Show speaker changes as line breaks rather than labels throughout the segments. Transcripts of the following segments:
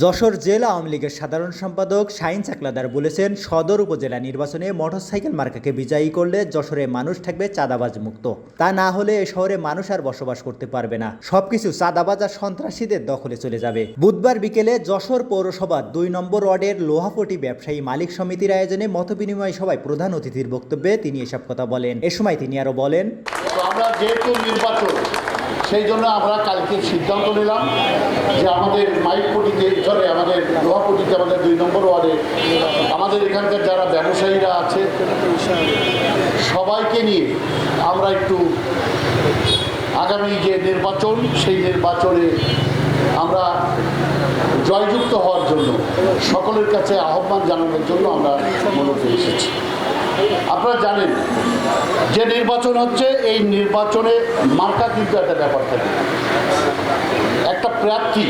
যশোর জেলা আওয়ামী লীগের সাধারণ সম্পাদক শাহিন চাকলাদার বলেছেন, সদর উপজেলা নির্বাচনে মোটরসাইকেল মার্কাকে বিজয়ী করলে যশোরে মানুষ থাকবে চাঁদাবাজ মুক্ত। তা না হলে এ শহরে মানুষ আর বসবাস করতে পারবে না। সবকিছু চাঁদাবাজ আর সন্ত্রাসীদের দখলে চলে যাবে। বুধবার বিকেলে যশোর পৌরসভার দুই নম্বর ওয়ার্ডের লোহাপটি ব্যবসায়ী মালিক সমিতির আয়োজনে মতবিনিময় সভায় প্রধান অতিথির বক্তব্যে তিনি এসব কথা বলেন। এ সময় তিনি আরও বলেন
আমরা যেহেতু নির্বাচন সেই জন্য আমরা কালকে সিদ্ধান্ত নিলাম যে আমাদের মাইকপটিতে সরি আমাদের লোহাপটিতে আমাদের দুই নম্বর ওয়ার্ডে আমাদের এখানকার যারা ব্যবসায়ীরা আছে, সবাইকে নিয়ে আমরা একটু আগামী যে নির্বাচন, সেই নির্বাচনে আমরা জয়যুক্ত হওয়ার জন্য, সকলের কাছে আহ্বান জানানোর জন্য আমরা মূলত এসেছি আপনারা জানেন, যে নির্বাচন হচ্ছে, এই নির্বাচনে মার্কা কিন্তু একটা ব্যাপার থাকে। একটা প্রার্থী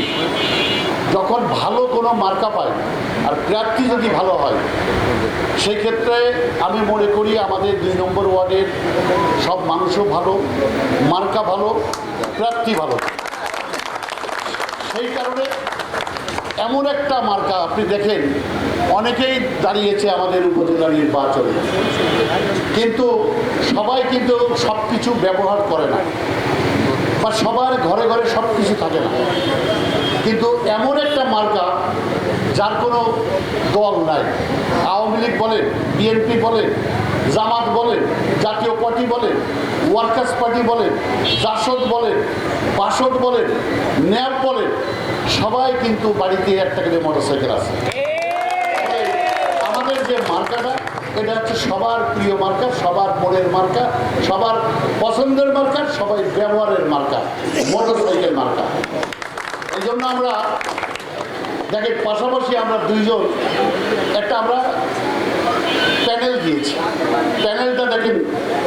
যখন ভালো কোনো মার্কা পায়, আর প্রার্থী যদি ভালো হয় সেই ক্ষেত্রে আমি মনে করি আমাদের দুই নম্বর ওয়ার্ডের সব মানুষও ভালো, মার্কা ভালো, প্রার্থী ভালো। সেই কারণে এমন একটা মার্কা, আপনি দেখেন, অনেকেই দাঁড়িয়েছে আমাদের উপজেলা নির্বাচনে। কিন্তু সবাই কিন্তু সব কিছু ব্যবহার করে না। বা সবার ঘরে ঘরে সব কিছু থাকে না। কিন্তু এমন একটা মার্কা যার কোনো দল নাই। আওয়ামী লীগ বলেন বিএনপি বলেন জামাত বলেন জাতীয় পার্টি বলেন ওয়ার্কার্স পার্টি বলেন জাসদ বলেন বাসদ বলেন ন্যাপ বলেন সবাই কিন্তু বাড়িতে একটা করে মোটরসাইকেল আছে। আমাদের যে মার্কাটা, এটা হচ্ছে সবার প্রিয় মার্কা, সবার মনের মার্কা, সবার পছন্দের মার্কা, সবাই ব্যবহারের মার্কা, মোটরসাইকেল মার্কা। এই জন্য আমরা, দেখেন, পাশাপাশি আমরা দুইজন, একটা আমরা প্যানেল দিয়েছি। প্যানেলটা দেখেন,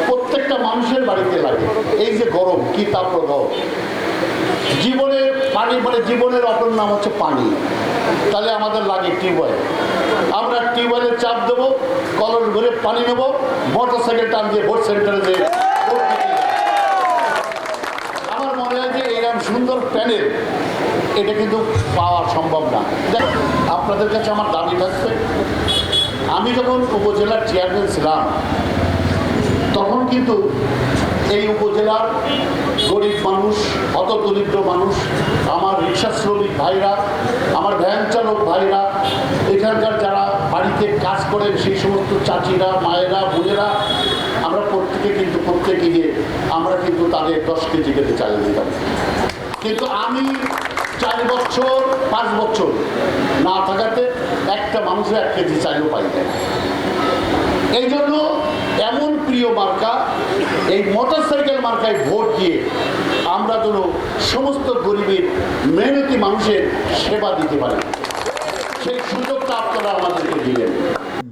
প্রত্যেকটা মানুষের বাড়িতে লাগে। এই যে গরম, কি তাপপ্রবাহ। জীবনে পানি মানে জীবনের অপর নাম হচ্ছে পানি। তাহলে আমাদের লাগে টিউবওয়েল। আমরা টিউবওয়েলের চাপ দেবো কলস ভরে পানি নেব মোটর সাইকেল টান দিয়ে ভোট সেন্টারে যে আমার মনে হয় যে এরকম সুন্দর প্যানেল, এটা কিন্তু পাওয়া সম্ভব না। দেখ, আপনাদের কাছে আমার দাবি থাকবে, আমি যখন উপজেলার চেয়ারম্যান ছিলাম, তখন কিন্তু এই উপজেলার গরিব মানুষ অত দরিদ্র মানুষ, আমার রিক্সা শ্রমিক ভাইরা, আমার ভ্যান চালক ভাইরা, এখানকার যারা বাড়িতে কাজ করেন, সেই সমস্ত চাচিরা, মায়েরা, বোনেরা, আমরা প্রত্যেকে কিন্তু প্রত্যেকে গিয়ে আমরা কিন্তু তাদের দশ কেজি কেটে চালিয়ে দিতাম কিন্তু আমি চার বছর, পাঁচ বছর না থাকাতে একটা মানুষের এক কেজি চাইলেও পাই এই জন্য এমন প্রিয় মার্কা এই মোটর সাইকেল মার্কায় ভোট দিয়ে আমরা যেন সমস্ত গরিবের মেহনতি মানুষের সেবা দিতে পারি। সেই সুযোগটা আপনারা আমাদেরকে দিলেন।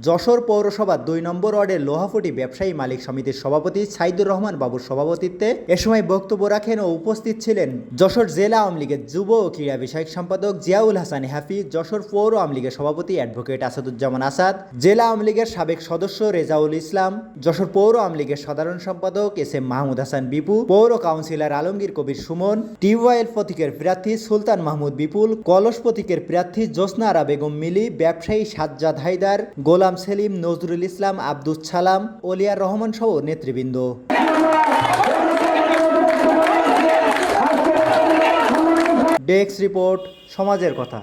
যশোর পৌরসভার দুই নম্বর ওয়ার্ডের লোহাফুটি ব্যবসায়ী মালিক সমিতির সভাপতি সাইদুর রহমান বাবুর সভাপতিত্বে এ সময় বক্তব্য রাখেন ও উপস্থিত ছিলেন যশোর জেলা আওয়ামী লীগের যুব ও ক্রীড়া বিষয়ক সম্পাদক জিয়াউল হাসান হাফিজ যশোর পৌর আওয়ামী লীগের সভাপতি অ্যাডভোকেট আসাদুজ্জামান আসাদ, জেলা আওয়ামী লীগের সাবেক সদস্য রেজাউল ইসলাম, যশোর পৌর আওয়ামী লীগের সাধারণ সম্পাদক এস এম মাহমুদ হাসান বিপু, পৌর কাউন্সিলর আলমগীর কবির সুমন, টিউবওয়েল প্রতীকের প্রার্থী সুলতান মাহমুদ বিপুল, কলস প্রতীকের প্রার্থী জোসনা আরা বেগম মিলি, ব্যবসায়ী সাজ্জাদ হায়দার, গোলাম সেলিম নজরুল ইসলাম আব্দুস সালাম ওলিয়ার রহমান সহ নেতৃবৃন্দ। ডেস্ক রিপোর্ট সমাজের কথা।